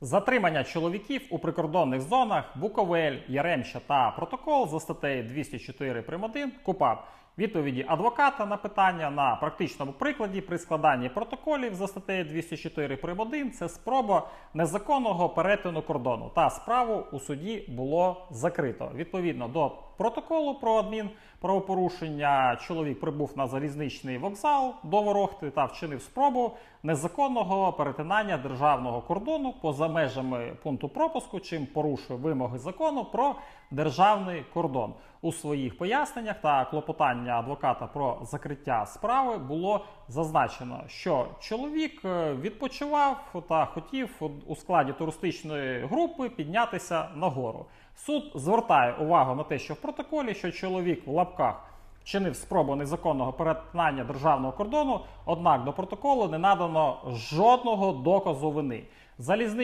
Затримання чоловіків у прикордонних зонах Буковель, Яремща та протокол за статтею 204 прим. 1 КУПАП. Відповіді адвоката на питання на практичному прикладі при складанні протоколів за статтею 204 прим. 1 це спроба незаконного перетину кордону. Та справу у суді було закрито. Відповідно до протоколу про адмінправопорушення, чоловік прибув на залізничний вокзал до Ворохти та вчинив спробу незаконного перетинання державного кордону поза межами пункту пропуску, чим порушує вимоги закону про державний кордон. У своїх поясненнях та клопотання адвоката про закриття справи було зазначено, що чоловік е, відпочивав та хотів у складі туристичної групи піднятися нагору. Суд звертає увагу на те, що в протоколі, що чоловік в лапках вчинив спробу незаконного перетинання державного кордону, однак до протоколу не надано жодного доказу вини. Залізни